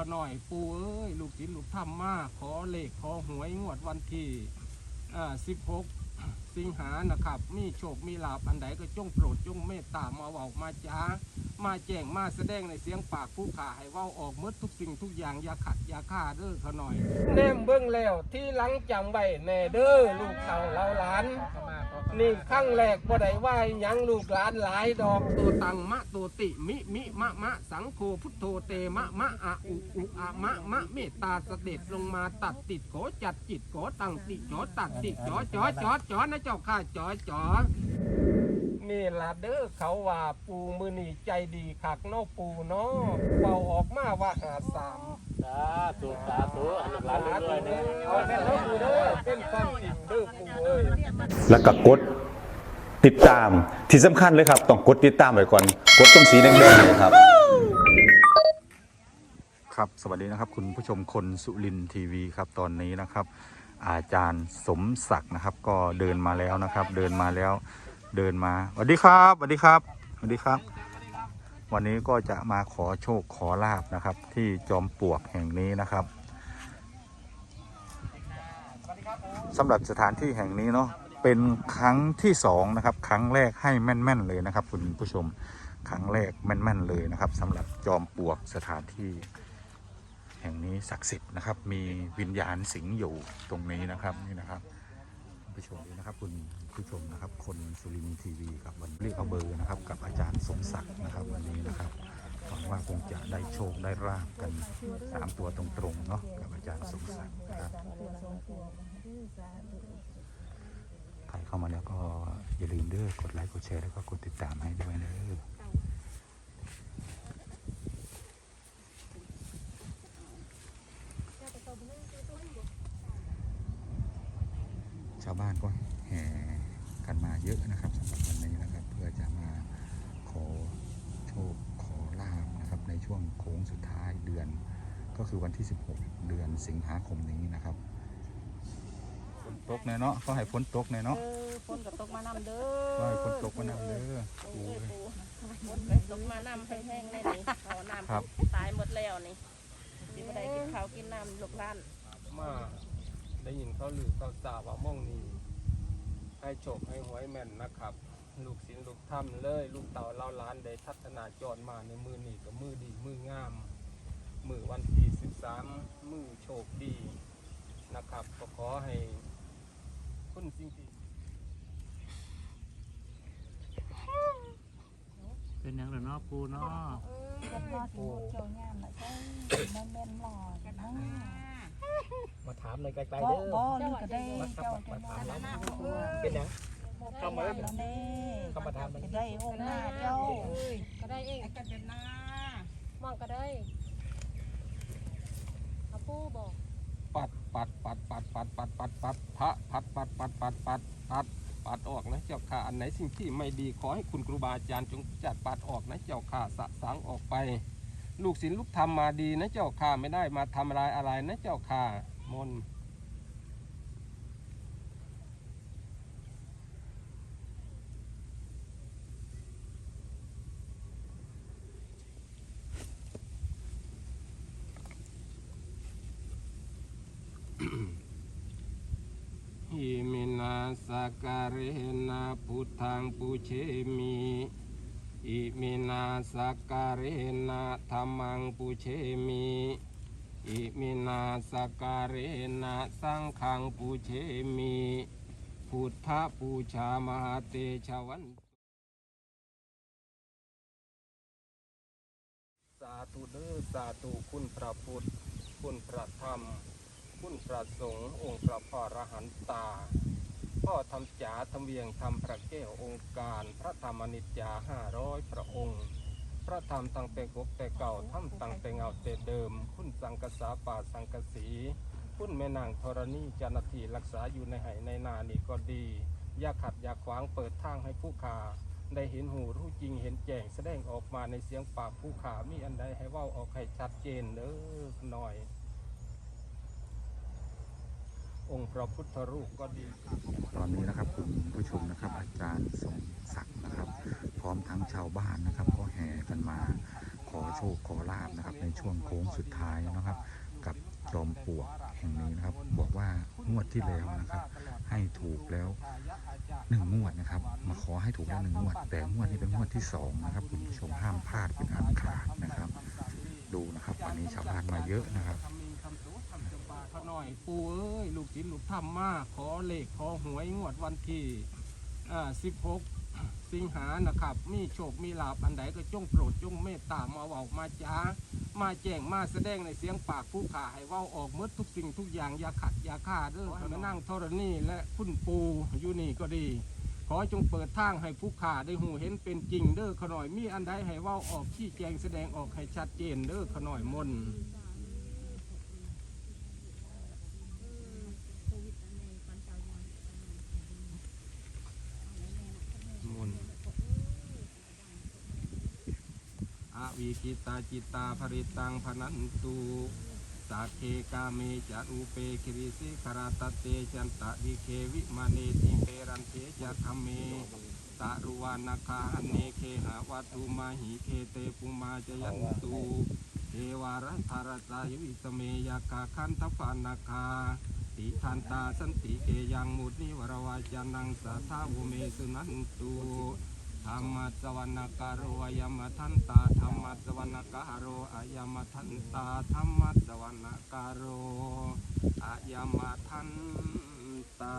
ขาน่อยปูเอ้ยลูกศิษย์ลูกธรรมมาขอเลขขอหวยงวดวันที่อ่า16สิงหานะครับ มีโชคมีลาบอันใดก็จงโปรดจงเมตตามาเว้ามาจ้ามาแจ้งมาแสดงในเสียงปากผู้ขาให้เว้าออกหมดทุกสิ่งทุกอย่างอย่าขัดอย่าฆ่าเด้อขาน่อยแนมเบิ้งแล้วที่หลังจำไว้แน่เด้อลูกเต่าเราหลาน นี่ขั้งแรกบ่ได้ว่าหยังลูกหลานหลายดอกตัวตังมะตัวติมิมิมะมะสังโฆพุทโธเตมะมะอะอุอุอะมะมะเมตตาเสด็จลงมาตัดติดโขจัดจิตโขตังติจอตัดติจอจอจอจอนะเจ้าข้าจอจอ นี่ละเด้อเขาว่าปูมือนี่ใจดีคักเนาะปูเนาะเป่าออกมาว่าหาสาม สาธุสาธุให้ลูกหลานรวยเด้อเอาแม่นเด้อปูเด้อเป็นความจริงเด้อปูเอ้ย แล้วก็กดติดตามที่สำคัญเลยครับ ต้องกดติดตามไว้ก่อน กดตรงสีแดงๆเนี่ยครับ ครับสวัสดีนะครับคุณผู้ชมคนสุรินทร์ทีวีครับตอนนี้นะครับ อาจารย์สมศักดิ์นะครับ ก็เดินมาแล้วนะครับ เดินมาแล้ว เดินมาสวัสดีครับสวัสดีครับสวัสดีครับ วันนี้ก็จะมาขอโชคขอลาบนะครับ ที่จอมปลวกแห่งนี้นะครับสำหรับสถานที่แห่งนี้เนาะเป็นครั้งที่สองนะครับ ครั้งแรกให้แม่น ๆ เลยนะครับ คุณผู้ชมครั้งแรกแม่น ๆ เลยนะครับสำหรับจอมปลวกสถานที่ แห่งนี้ศักดิ์สิทธิ์นะครับ มีวิญญาณสิงอยู่ตรงนี้นะครับนี่นะครับผู้ชมนะครับคุณ ผู้ชมนะครับคนสุรินทร์ทีวีครับวันเรียกเอาเบอร์นะครับ กับอาจารย์สมศักดิ์นะครับวันนี้นะครับหวังว่าคงจะได้โชคได้ราบกันสามตัวตรงๆเนาะกับอาจารย์สมศักดิ์นะครับใครเข้ามาแล้วก็อย่าลืมเด้อกดไลค์กดแชร์แล้วก็กดติดตามให้ด้วยเด้อชาวบ้านก็แห่ เยอะนะครับสำหรับวันนี้นะครับ เพื่อจะมาขอโชคขอลาบนะครับ ในช่วงโค้งสุดท้ายเดือน ก็คือวันที่ 16 เดือนสิงหาคมนี้นะครับฝนตกแน่เนาะก็ให้ฝนตกแน่เอเนาะอฝนก็ตกมานำเด้ก็อให้ฝนตกมานำเด้อปูโอ้เอ้ยยปูฝนก็ตกมานำแห้งๆได้นี่เอาน้ำครับตายหมดแล้วนี่สิบ่ได้กินข้าวกินน้ำลูกหลานมาได้ยินเขาลือเขาสาว่าม่องนี้ ให้โชคให้หวยแม่นนะครับ ลูกศิลลูกถ้ำเลย ลูกเต่าเล่าล้านได้ทัศนาจรมาในมือนี่กับมือดีมืองาม มือวันที่สิบสามมือโชคดีนะครับก็ขอให้คุณสิ่งที่เป็นหยังเหรอเนาะปูเนาะกันรอดหมดเจ้างามละใช่แม่นแม่นหลอดนะ มาถามในไกลบ่ๆเด้อบ่ลูกก็ได้เจ้าจะมาเป็นหยังเข้ามาแล้วเด้เข้ามาถามมันจะได้องค์หน้าเจ้าก็ได้เองกันเป็นหน้ามองก็ได้อาปูบอกปัดปัดปัดปัดปัดปัดปัดปัดพระปัดปัดปัดปัดปัดปัดปัดออกนะเจ้าค่ะอันไหนสิ่งที่ไม่ดีขอให้คุณครูบาอาจารย์จงจัดปัดออกนะเจ้าค่ะสะสางออกไป ลูกศิลลูกธรรมมาดีนะเจ้าค่ะไม่ได้มาทำลายอะไรนะเจ้าค่ะ มนหิมินาสการเรนะพุทธังปุเชมิอิมินาสการเรนะธรรมังปุเชมิ อิมินาสการเรนะสังฆังปุเชมิพุทธปูชามหาเตชวันสาธุเด้อสาธุคุณพระพุทธ คุณพระธรรม คุณพระสงฆ์องค์พระพ่อรหันตา พ่อทำจ๋าทำเวียงทำพระแก้วองค์การ พระธรรมนิจจาห้าร้อยพระองค์ ระธรรมตั้งแต่กบแต่เก่าทำตั้งแต่เงาแต่เดิม คุณสังกษาป่าสังกสี คุณแม่นางธรณีจานทีรักษาอยู่ในไหในนานี่ก็ดี อย่าขัดอย่าขวางเปิดทางให้ผู้ขาได้เห็นหูรู้จริงเห็นแจ้งแสดงออกมาในเสียงปากผู้ขามีอันใดให้ว่าออกให้ชัดเจนเด้อหน่อย องค์พระพุทธรูปก็ดี ตอนนี้นะครับคุณผู้ชมนะครับอาจารย์สมศักดิ์นะครับ พร้อมทั้งชาวบ้านนะครับ ก็แห่กันมาขอโชคขอลาบนะครับ ในช่วงโค้งสุดท้ายนะครับ กับจอมปลวกแห่งนี้นะครับ บอกว่างวดที่แล้วนะครับ ให้ถูกแล้วหนึ่งงวดนะครับ มาขอให้ถูกแล้วหนึ่งงวด แต่งวดนี้เป็นงวดที่สองนะครับ คุณผู้ชมห้ามพลาดเป็นอันขาดนะครับ ดูนะครับวันนี้ชาวบ้านมาเยอะนะครับ หน่อย ปูเอ้ย ลูกจิตลูกทำมาขอเลขขอหวยงวดวันที่อ่าสิบหกสิงหานะครับ มีโชค มีลาบอันใดก็จงโปรดจงเมตตามาเว้ามาจ้า มาแจ้งมาแสดงในเสียงปากผู้ขาให้เว้าออกหมดทุกสิ่งทุกอย่างอย่าขัดอย่าฆ่าเด้อให้มานั่งธรณีและคุณปูอยู่นี่ก็ดี ขอจงเปิดทางให้ผู้ขาได้หูเห็นเป็นจริงเด้อขน่อยมีอันใดให้เว้าออกชี้แจงแสดงออกให้ชัดเจนเด้อขน่อยมนต์ มุนอา วีกิตาจิตาภริตังพนันตุสาเคกาเมจะอุเปคิริสิคาราตเตจันตะดิเควิมาเนติเปรันเทจะคเมตารุวานาคาหันเนเคหาวัตุมาหิเคเตปุมาจยันตุเทวารัธารสายวิสเมยาคาคันทฟานาคาติทันตาสันติเกยังมุนิวรวาจานังสัทธาวุเมสุนันตุ ธรรมสวรรคารโรอายมทันตาธรรมสวรรคารโรอายมทันตาธรรมสวรรคารโรอายมทันตา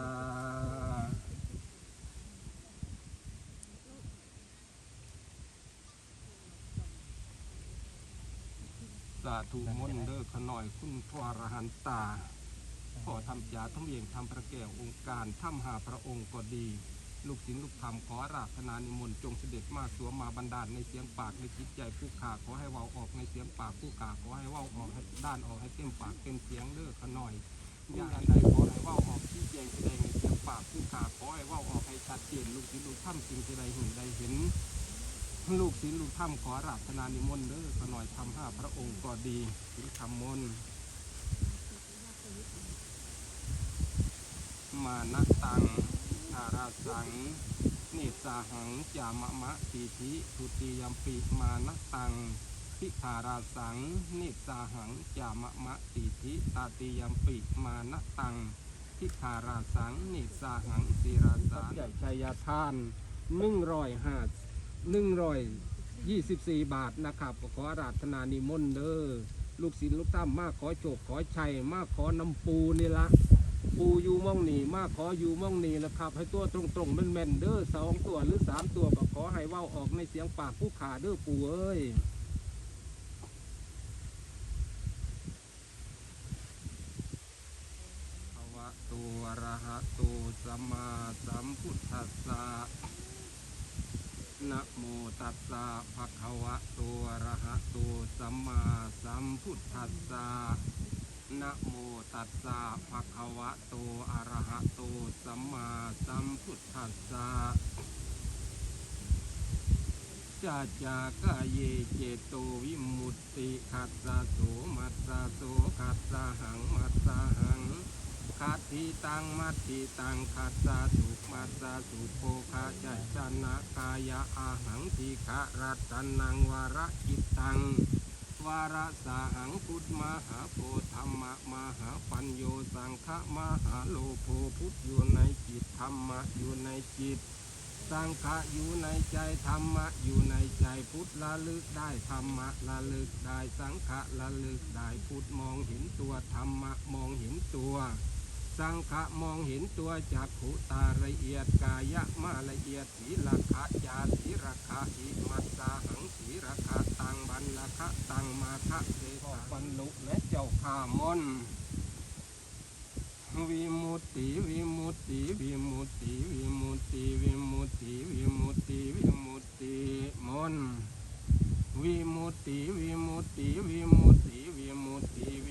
สาธุมนเด้อขน่อยคุณพระอรหันตาขอทำจาทำเวียงทำพระแก้วองค์การทำหาพระองค์ก็ดี ลูกศิลลูกธรรมขอราธนานิมนต์จงเสด็จมาสวมมาบันดาลในเสียงปากในจิตใจผู้ขาขอให้เว้าออกในเสียงปากผู้ขาขอให้เว้าออกให้ด้านออกให้เต็มปากเต็มเสียงเด้อขน่อยอย่างอันใดขอให้เว้าออกที่แจงแสดงในเสียงปากผู้ขาขอให้เว้าออกให้ชัดเจนลูกศิลลูกธรรมสิ่งใดเห็นใดเห็นลูกศิลลูกธรรมขอราธนานิมนต์เด้อขน่อยทำห้าพระองค์ก็ดีศิลธรรมมนต์มานะตัง อาราสังนิสาหังจามะมะติธิทุติยมปิมานะตังพิขาราสังนิสาหังจามะมะติธิตาติยมปิมานะตังพิขาราสังนิสาหังสีราสาใหญ่ชัยทานหนึ่งร้อยห้าหนึ่งร้อยยี่สิบสี่บาทนะครับขออาราธนานิมนต์เด้อลูกศิลลูกตั้มมาขอโจกขอชัยมากขอน้ำปูนี่ละ ปูอยู่ม่องนี่มาขออยู่ม่องนีแล้วครับ ให้ตัวตรงตรงๆแม่นเด้อสองตัวหรือสามตัวก็ขอให้เว้าออกในเสียงปากผู้ขาเด้อปูเอ้ยภวะตัวระหะโตสัมมาสัมพุทธัสสะนะโมตัสสะภะคะวะโตอะระหะโตสัมมาสัมพุทธัสสะ นะโมตัสสะภะคะวะโต อะระหะโต สัมมาสัมพุทธัสสะจาจากะเยเจโตวิมุตติขัสสะโสมัสสะโสขัสสะหังมัสสะหังขัตติตังมัตติตังขัสสะสุมัสสะสุโภคะจัจจนะกายะอาหังทิขะรัตนังวรจิตตัง วาระสาหังพุทธมหาโพธรรมมหาปัญโยสังฆมหาโลโภพุทธอยู่ในจิตธรรมะอยู่ในจิต สังฆะอยู่ในใจธรรมะอยู่ในใจพุทธละลึกได้ธรรมะละลึกได้สังฆะละลึกได้พุทธมองเห็นตัวธรรมะมองเห็นตัว สังฆะมองเห็นตัวจากขุตาละเอียดกายะมาละเอียดสีละขะยาสีระคะอิมัสสาหังสีระคะตังบันละคะตังมาคะเทตบรรลุและเจ้าข้ามนวิมุตติวิมุตติวิมุตติวิมุตติวิมุตติวิมุตติวิมุตติมนต์วิมุตติวิมุตติวิมุตติวิมุตติวิมุตติ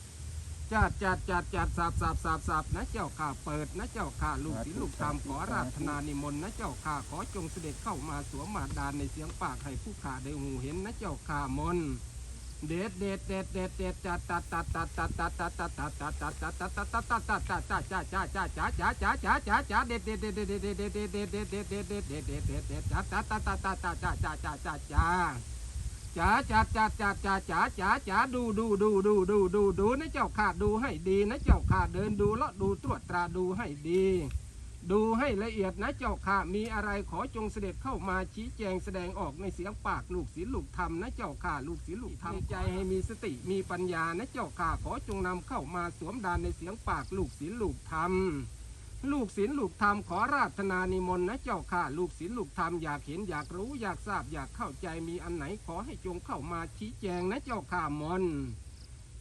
จัดจัดจัดจัดสับสับสับสับนะเจ้าข้าเปิดนะเจ้าข้าลูกศิษย์ลูกธรรมขอราธนานิมนต์นะเจ้าข้าขอจงเสด็จเข้ามาสวมมาดานในเสียงปากให้ผู้ข้าได้หูเห็นนะเจ้าข้ามนต์เด็ดเด็ดเด็ดเด็ดเด็ดจัดตัดตัดตัดตัดตัดตัดตัดตัดตัดตัดตัดตัดตัดตัดตัดตัดตัดจ้าจ้าจ้าจ้าจ้าจ้าจ้าจ้าจ้าจ้าเด็ดเด็ดเด็ดเด็ดเด็ดเด็ดเด็ดเด็ดเด็ดเด็ดเด็ดเด็ดเด็ดเด็ดเด็ดเด็ดจ้าตัดตัดตัดตัดตัดจ้าจ้าจ้าจ้าจ้า จ๋าจ๋าจ๋าจ๋าจ๋าจ๋าจ๋าจ๋าดูดูดูดูดูดูดูนะเจ้าขาดูให้ดีนะเจ้าขาเดินดูเลาะดูตรวจตราดูให้ดี ดูให้ละเอียดนะเจ้าข้ามีอะไรขอจงเสด็จเข้ามาชี้แจงแสดงออกในเสียงปากลูกศิษย์ลูกธรรมนะเจ้าข้าลูกศิษย์ลูกธรรมใจให้มีสติมีปัญญานะเจ้าข้าขอจงนำเข้ามาสวมดานในเสียงปากลูกศิษย์ลูกธรรม ลูกศิลลูกธรรมขอราธนานิมนต์นะเจ้าข้าลูกศิลลูกธรรมอยากเห็นอยากรู้อยากทราบอยากเข้าใจมีอันไหนขอให้จงเข้ามาชี้แจงนะเจ้าข้ามน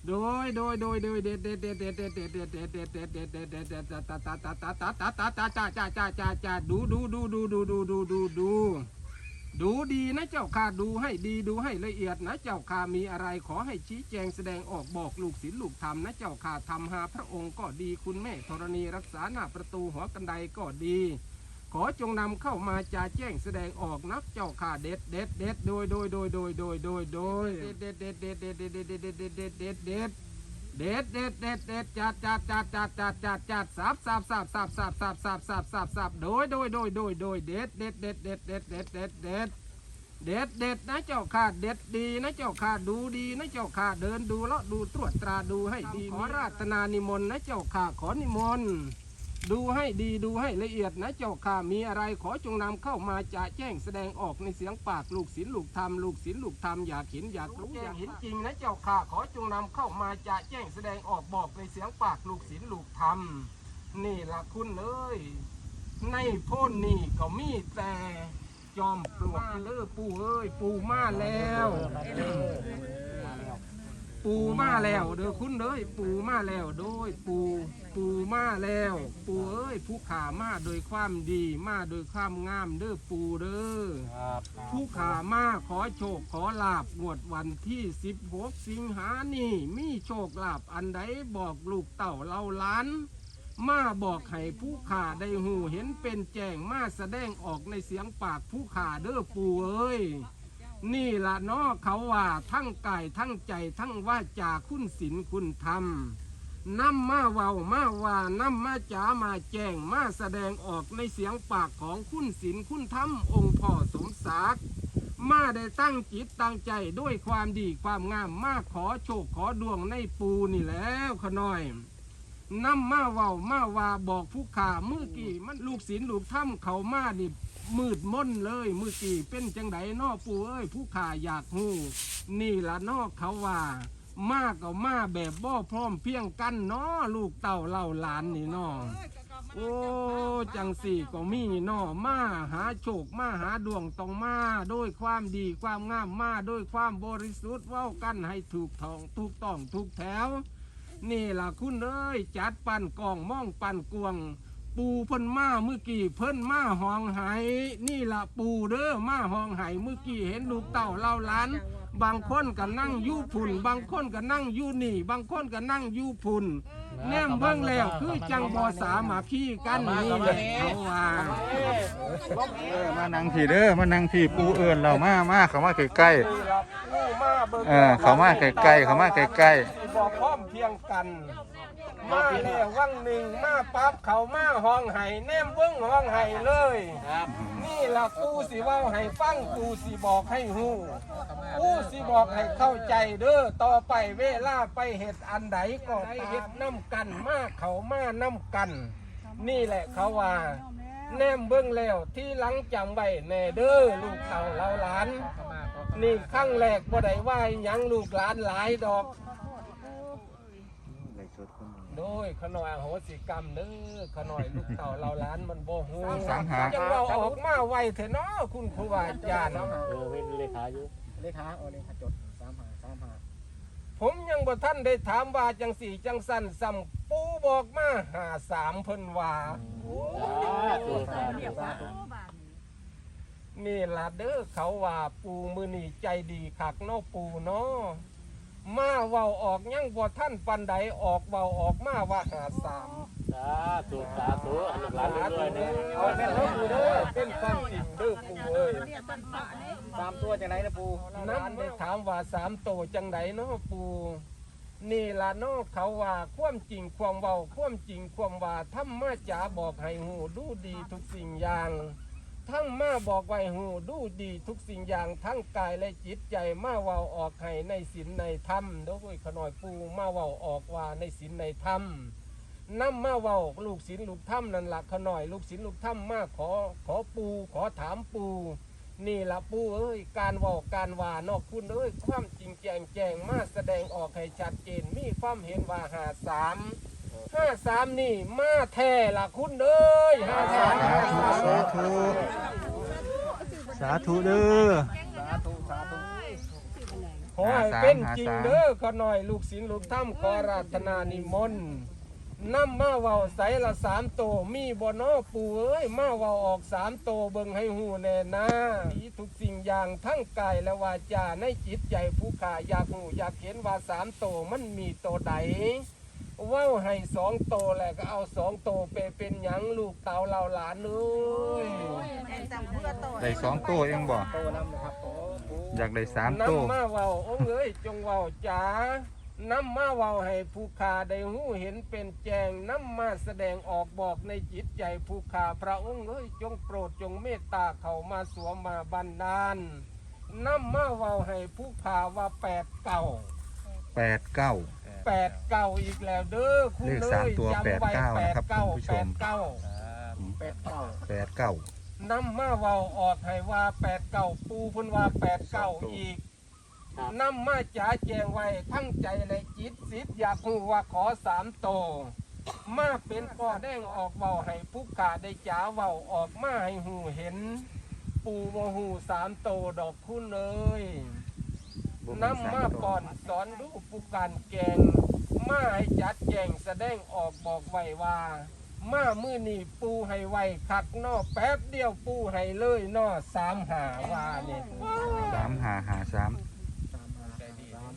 โดยโดยโดยโดยเด็ดเด็ดเด็ดเด็ดเด็ดเด็ดเด็ดเด็ดเด็ดเด็ดเด็ดเด็ดเด็ดเด็ดตาตาตาตาตาตาตาตาตาจ้าจ้าจ้าจ้าจ้าดูดูดูดูดูดูดูดูดูดูดี ดูดีนะเจ้าข้าดูให้ดีดูให้ละเอียดนะเจ้าข้ามีอะไรขอให้ชี้แจงแสดงออกบอกลูกศิลลูกธรรมนะเจ้าข้าทำหาพระองค์ก็ดีคุณแม่ธรณีรักษาหน้าประตูหอกันไดก็ดี ขอจงนำเข้ามาจาแจ้งแสดงออกนักเจ้าข้าเด็ดเด็ดเด็ดโดยโดยโดยโดยโดยโดยโดยเด็ดเด็ดเด็ดเด็ดเด็ดเด็ดเด็ดเด็ดเด็ด เด็ดเด็ดเด็ดเด็ดจัดจัดจัดจัดจัดจัดจัดสับสับสับสับสับสับสับสับสับสับโดยโดยโดยโดยโดยเด็ดเด็ดเด็ดเด็ดเด็ดเด็ดเด็ดเด็ดเด็ดเด็ดนะเจ้าข้าเด็ดดีนะเจ้าข้าดูดีนะเจ้าข้าเดินดูเลาะดูตรวจตราดูให้ดีขอราตนานิมนต์นะเจ้าข้าขอนิมนต์ ดูให้ดีดูให้ละเอียดนะเจ้าข้ามีอะไรขอจงนำเข้ามาจะแจ้งแสดงออกในเสียงปากลูกศิลลูกธรรมลูกศิลลูกธรรมอยากเห็นอยากรู้อยากเห็นจริงนะเจ้าข้าขอจงนำเข้ามาจะแจ้งแสดงออกบอกในเสียงปากลูกศิลลูกธรรมนี่ละคุณเอ้ยในโพ้นนี่ก็มีแต่จอมปลวกเด้อปูเอ้ยปูมาแล้ว ปูมาแล้วเด้อคุณเอ้ยปูมาแล้วโดยปูปูมาแล้ว ปูเอ้ยผู้ขามาโดยความดีมาโดยความงามเด้อปูเด้อครับผู้ขามาขอโชคขอลาบงวดวันที่16สิงหานี่มีโชคลาบอันใดบอกลูกเต่าเล่าล้านมาบอกให้ผู้ขาได้หูเห็นเป็นแจ้งมาแสดงออกในเสียงปากผู้ขาเด้อปูเอ้ย นี่ละเนาะเขาว่าทั้งกายทั้งใจทั้งว่าจาคุณศีลคุณธรรมนำมาเว้ามาว่านำมาจามาแจ้งมาแสดงออกในเสียงปากของคุณศีลคุณธรรมองค์พ่อสมศักดิ์มาได้ตั้งจิตตั้งใจด้วยความดีความงามมาขอโชคขอดวงในปูนี่แล้วขน้อยนำมาเว้ามาว่าบอกผู้ขามือกี่มันลูกศิลลูกถ้ำเขามานี่ มืดม่นเลย มือกี่เป็นจังไดนอปูเอ้ยผู้ข่าอยากหูนี่ละนอกเขาว่า มากก็มาแบบบ่พร้อมเพียงกันเนาะลูกเต่าเล่าหลานนี่เนาะโอ้จังสี่ก็มีเนาะมาหาโชคมาหาดวงต้องมาด้วยความดีความงามมาด้วยความบริสุทธิ์เว้ากันให้ถูกทองถูกต้องถูกแถว นี่ล่ะคุณเอ้ยจัดปั่นกองม่องปั่นกวง ปูเพิ่นมาเมื่อกี้เพิ่นมาห้องไหนี่ล่ะปูเด้อมาห้องไหเมื่อกี้เห็นลูกเต่าเล่าหล้าน บางคนก็นั่งอยู่พุ่น บางคนก็นั่งอยู่นี่ บางคนก็นั่งอยู่พุ่นแนมเบิ่งแล้วคือจังบอสามาขี้กันนี่แหละเขาว่าเออมานั่งพี่เด้อมานั่งพี่ปูเอิญเรามามาเขามาใกล้นี่ล่ะปูมาเบิ่งๆเออเขามาใกล้ๆเขามาใกล้สิบ่พร้อมเพรียงกัน มาแล้ววังหนึ่งมาปั๊บเขามาห้องไห้แนมเบิ้งห้องไห้เลย ครับ นี่ล่ะปูสิเว้าให้ฟังปูสิบอกให้ฮู้ปูสิบอกให้เข้าใจเด้อต่อไปเวลาไปเฮ็ดอันใดก็ไปเฮ็ดน้ำกันมาเขามาน้ำกัน นี่แหละเขาว่าแนมเบิ้งแล้วที่หลังจำไว้แน่เด้อลูกเต่าเราหลาน นี่ครั้งแรกบ่ได้ว่าหยังลูกหลานหลายดอก โดยขน่อยอโหสิกรรมเด้อขน่อยลูกเต่าเราหล้านมันบ่ฮู้สังหา จังเราออกมาไวเถอะเนาะคุณครูบาอาจารย์เออเป็นเลขาอยู่เลขาโอเลขาจดสามหาสามหาผมยังบ่ท่านได้ถามว่าจังสี่จังสั้นซ้ำปูบอกมาหาสามเพิ่นว่าตัวสามสาธุนี่ล่ะเด้อเขาว่าปูมือนี่ใจดีคักเนาะปูเนาะ มาเว้าออกยังบ่ท่านปันใดออกเว้าออกมาว่าหาสามสาธุสาธุอันนี้ร้านหาเรื่ตัอวยๆเด้เนี่ยอเอาแม่นเด้อปูเด้อเป็นความจริงเด้อปูเอ้ยสามตัวจากไหนนะปูน้ำได้ถามว่าสามโตจังไดเนาะปูนี่ล่ะเนาะเขาว่าความจริงความเว้าความจริงความว่าธรรมะจ๋าบอกให้หูดูดีทุกสิ่งอย่าง ทั้งมาบอกไว้หูดูดีทุกสิ่งอย่างทั้งกายและจิตใจมาเว้าออกให้ในศีลในธรรมโดยขน่อยปูมาเว้าออกว่าในศีลในธรรมนำมาเว้าลูกศีลลูกธรรมนั่นละขน่อยลูกศีลลูกธรรมมาขอขอปูขอถามปูนี่ละปูเอ้ยการเว่าการว่านอกคุณเอ้ยความจริงแจงแจงมาแสดงออกให้ชัดเจนมีความเห็นว่าหาสาม ห้าสามนี่มาแท้ละคุณเอ้ยห้าสามห้าสามสาธุสาธุเด้อสาธุสาธุขอให้เป็นจริงเด้อขอหน่อยลูกศิลลูกถ้ำขอราธนานิมนต์นำมาเว้าใสละสามโตมีบ่นอปูเอ้ยมาเว้าออกสามโตเบิ่งให้หูแน่นะมีทุกสิ่งอย่างทั้งกายและวาจาในจิตใจผู้ขาอยากหูอยากเห็นว่าสามโตมันมีโตใด เว้าให้สองโตแหละก็เอาสองโตไปเป็นหยังลูกเต่าเราหลานเอ้ยได้สองตัวเองบ่โตนำนะครับโอ้ปูอยากได้สามตัวนำมาเว้าองค์เอ้ยจงเว้าจ๋านำมาเว้าให้ผู้ขาได้หูเห็นเป็นแจงนำมาแสดงออกบอกในจิตใจผู้ขาพระองค์เอ้ยจงโปรดจงเมตตาเขามาสวมมาบันดาลนำมาเว้าให้ผู้ขาว่าแปดเก่าแปดเก้า แปดเก่าอีกแล้วเด้อคุณเลขเอ้สามยตัวจำไว้แปดเก้าแปดนะครับเก้าคุณผู้ชแปมดเก้าเป็ดเก้าแปดเก้านำมาเว้าออกให้ว่าแปดเก่าปูเพุ่นว่าแปดเก่าอีกนำมาจ๋าแจงไว้ทั้งใจและจิตสิทธิ์อยากหูว่าขอสามโต มาเป็นก่อแดงออกเบาให้ผู้ขาได้จ๋าเบาออกมาให้หูเห็น ปูโมหูสามโตดอกคุณเลย นำมาก่อนสอนดูผู้การแกงมาให้จัดแจงแสดงออกบอกไว้ว่า มามือนี่ปูให้ไวคักนอแป๊บเดียวปูให้เลยนอสามหาว่าเนี่ยสามหาหาสามสามห้าสาม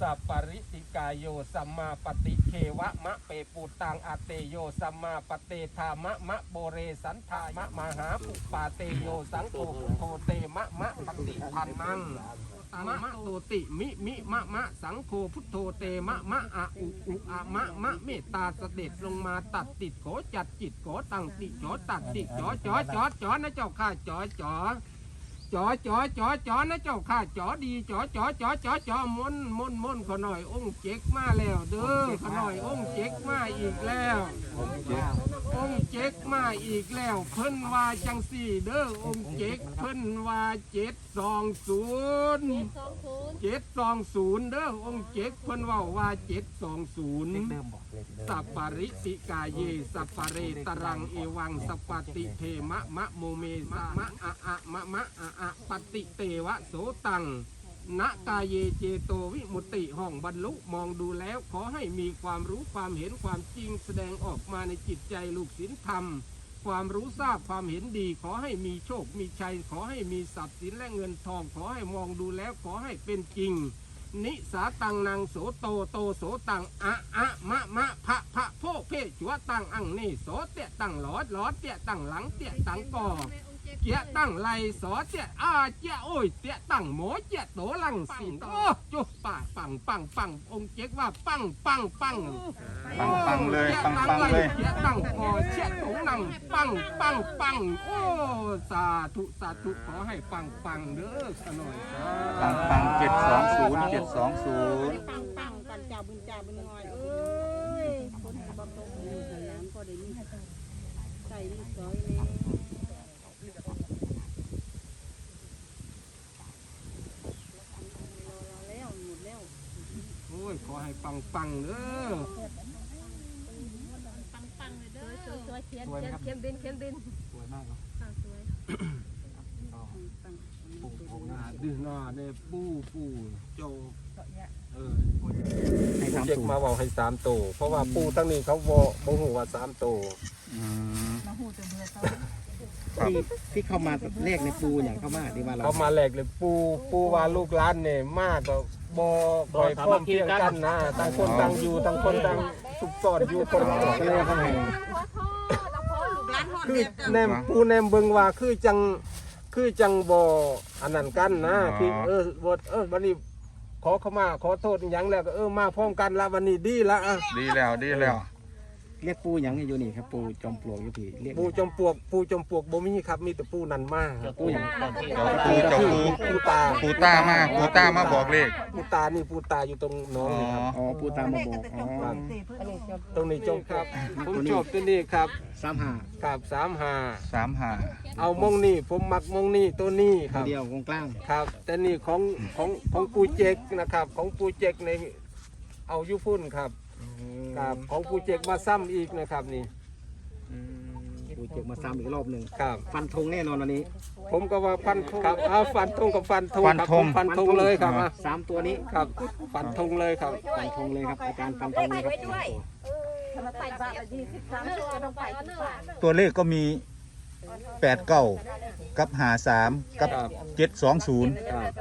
สัปปริติกายโยสัมมาปฏิเควะมะเปปูตังอาเตโยสัมมาปเตธามะมะโบเรสันทามะมหาปุปปาเตโยสังโฆพุทโธเตมะมะปฏิพันนัง มะมะโตติมิมิมะมะสังโฆพุทโธเตมะมะอะอุอุอะมะมะเมตตาเสด็จลงมาตัดติดขอจัดจิตขอตั้งติจอตัดติจอจอจอจอนะเจ้าข้าจอจอ จอจอจอจอนะเจ้าข้าจอดีจอจอจอจอจอมนมนมนขอหน่อยองค์เจ๊กมาแล้วเด้อขอหน่อยองค์เจ๊กมาอีกแล้ว องค์เจ๊กมาอีกแล้ว เพิ่นว่าจังสี่ เด้อองค์เจ๊กเพิ่นว่าเจ็ดสองศูนย์เจ็ดสองศูนย์เด้อองค์เจ๊กเพิ่นว่าว่าเจ็ดสองศูนย์สัปปริติกายเยสัปปะเรตรังเอวังสัปปติเทมะมะโมเมสะมะอะอะมะมะอะอะปฏิเตวะโสตังณกายเยเจโตวิมุตติห้องบรรลุมองดูแล้ว ขอให้มีความรู้ความเห็นความจริงแสดงออกมาในจิตใจลูกศิลธรรม ความรู้ทราบความเห็นดี ขอให้มีโชคมีชัย ขอให้มีทรัพย์สินและเงินทอง ขอให้มองดูแล้วขอให้เป็นจริง นิสาตังนางโสโตโตโสตังอะอะมะมะพะพะโพเพชัวตังอังนี่โสเตะตังหลอดหลอดเตะตังหลังเตะตังก่อ เจียตั้งไหลสอเจียอาเจียโอ้ยเจียตั้งหมอเจียโตลังสินโอ้จุป่าปังปังปังองค์เจ๊กว่าปังปังปังปังปังเลยปังปังเลยเจียตั้งคอเจียตงนังปังปังปังโอ้สาธุสาธุขอให้ปังปังเด้อขน่อยปังปังเจ็ดสองศูนย์เจ็ดสองศูนย์ปังปังกันจ้าบุญจ้าบุญงอยเอ้ยคนบำรุงอยู่สยามก็ได้มีใส่มีซอยแน่รอแล้วหมดแล้ว โอ้ยขอ ให้ปังปังเด้อสวยสวยเขียนสวยไหมครับเขียนบินเขียนบินสวยมากเนาะค่ะสวยปูโพงาดื้อหน้าเนี่ยปูปูโจเออให้สามเจ็กตัวมาบอกให้สามโตวเพราะว่าปูทั้งนี้เขาบ่บ่ฮู้ว่าสามโตวอืมมาหูตัวเบื่อเขาครับที่ที่เข้ามาเลขในปูอย่างเข้ามาที่ว่าเราเขามาแหลกเลยปูปูว่าลูกหลานเนี่ยมากก็ บ่คอยพร้อมเพรียงกันนะต่างคนต่างอยู่ต่างคนต่างสุขสอดอยู่คนละก็เลยเขาให้คือแนมปูแนมเบิงว่าคือจังคือจังบ่อันนั้นกันนะอ๋อคือเออบ่เออวันนี้ขอเข้ามาขอโทษอหยังแล้วก็เออมาพร้อมกันละวันนี้ดีละอะดีแล้วดีแล้ว เรียกปูหยังอยู่นี่ครับปูจอมปลวกอยู่พี่เรียกปูจอมปลวกปูจอมปลวกบ่มีครับ มีแต่ปูนันมาครับปูหยังปูเจ้าปูปูตาปูต้ามาปูต้ามาบอกเลขปูตานี่ปูตาอยู่ตรงหน้องนี่ครับอ๋อปูตามมาบอกอ๋อตรงนี้จงครับผมชอบตัวนี้ครับสามห้าครับสามหาสามห้าเอามงนี่ผมมักมงนี่ตัวนี้คตัวรับเดียวตรงกลางครับ แต่นี่ของของของปูเจกนะครับ ของปูเจกในเอาอยุพุ่นครับ ครับของปูเจกมาซ้ำอีกนะครับนี่ปูเจ็บมาซ้ำอีกรอบหนึ่งครับ ฟันธงแน่นอนวันนี้ ผมก็ว่าฟันธงครับเอาฟันธงกับฟันธงครับผมฟันธงเลยครับอะสามตัวนี้ครับฟันธงเลยครับ ฟันธงเลยครับอาจารย์ฟันธงเลยครับใส่บาทละยี่สิบสามตัวต้องไปที่บ้านตัวเลขก็มีแปดเก้ากับหาสามกับครับ เจ็ดสองศูนย์ครับ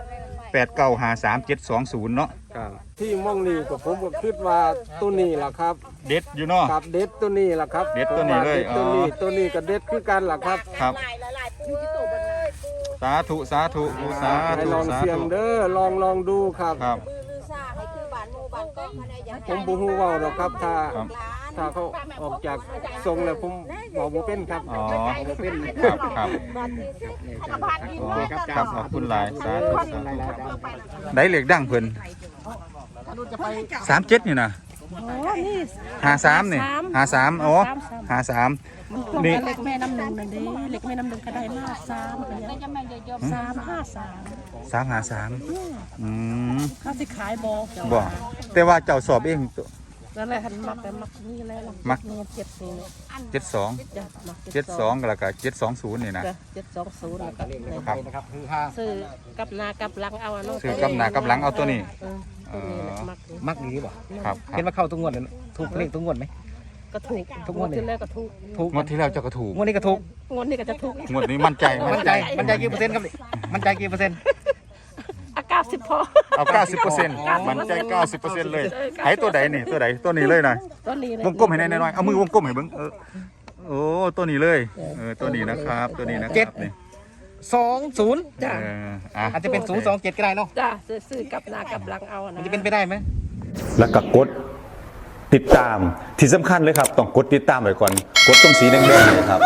แปดเก้าหาสามเจ็ดสองศูนย์เนาะ ครับที่มองนี่ก็ผมก็คิดว่าตัวนี้ล่ะครับเด็ดอยู่เนาะ ครับเด็ดตัวนี้ล่ะครับเด็ดตัวนี้เลยผมว่าด็ดตัวนี้อ๋อ ตัวนี้ก็เด็ดคือกันล่ะครับครับ หลายหลายปูที่ตัวบนหลายปูสาธุสาธุสาให้ธุลองสาเสียงธุเด้อลองลองดูครับ ครับ ผมบูฮู้เว่าหรอกครับถ้าครับ ถ้าเขาออกจากทรงแล้วผมบอกบ่เป็นครับอ๋อบ่เป็นครับครับบานที่สิขบานกินโอว่าเคครับขอบคุณหลายสาธุขอบสาคุณหธุลายๆอาจารย์ได้เลขดังเพิ่นสามเจ็ดนี่นะ โอ้นี่ หาสามนี่หาสามอ๋อหาสามนี่ เล็กแม่น้ำหนึ่งนั่นเด้เล็กแม่น้ำหนึ่งก็ได้มาสามเป็นยังสามห้าสามสามหาสามอืมเขาสิขายบอบ่แต่ว่าเจ้าสอบเองตัว นั่นแหละหันมักแต่มักนี่แล้วล่ะมัก เงินเจ็ดนี่เจ็ดสองจ้ะมักเจ็ดสองแล้วก็เจ็ดสองศูนย์นี่นะ จ้ะเจ็ดสองศูนย์แล้วก็เลขในครัไทบยนะครับคือฮาซื้อกับนากับหลังเอาอันนู้นซื้อกำหนากำหลังเอาตัวนี้ เออ ตัวนี้แหละมักนี่มักดีบ่ครับครัเห็บนว่าเข้าทุกงวดเลยถูกเลขทุกงวดไหม ก็ถูกทุกงวดเลย ที่แรกก็ถูกถูกงวดที่แล้วเจ้าก็ถูกงวดนี้ก็ถูกงวดนี้ก็จะถูกงวดนี้มั่นใจมั่นใจมั่นใจกี่เปอร์เซ็นต์ครับนี่มั่นใจกี่เปอร์เซ็นต์ อากาศสิบพอ เอา90เปอร์เซ็นต์มั่นใจ90เปอร์เซ็นต์เลยไห้ตัวใดนี่ตัวใดตัวนี้เลยนะตัวนี้วงกลมให้หน่อยๆเอามือวงกลมให้เบิ่งเออ โอ้ ตัวนี้เลย เออ ตัวนี้นะครับ ตัวนี้นะครับนี่ สองศูนย์เอออะอาจจะเป็นศูนย์สองเจ็ดก็ได้เนาะจ้ะซื้อซื้อกับนากับหลังเอาอะมันนะจะเป็นไปได้ไหม แล้วก็กดติดตามที่สำคัญเลยครับ ต้องกดติดตามไว้ก่อน กดตรงสีแดงๆเนยครับ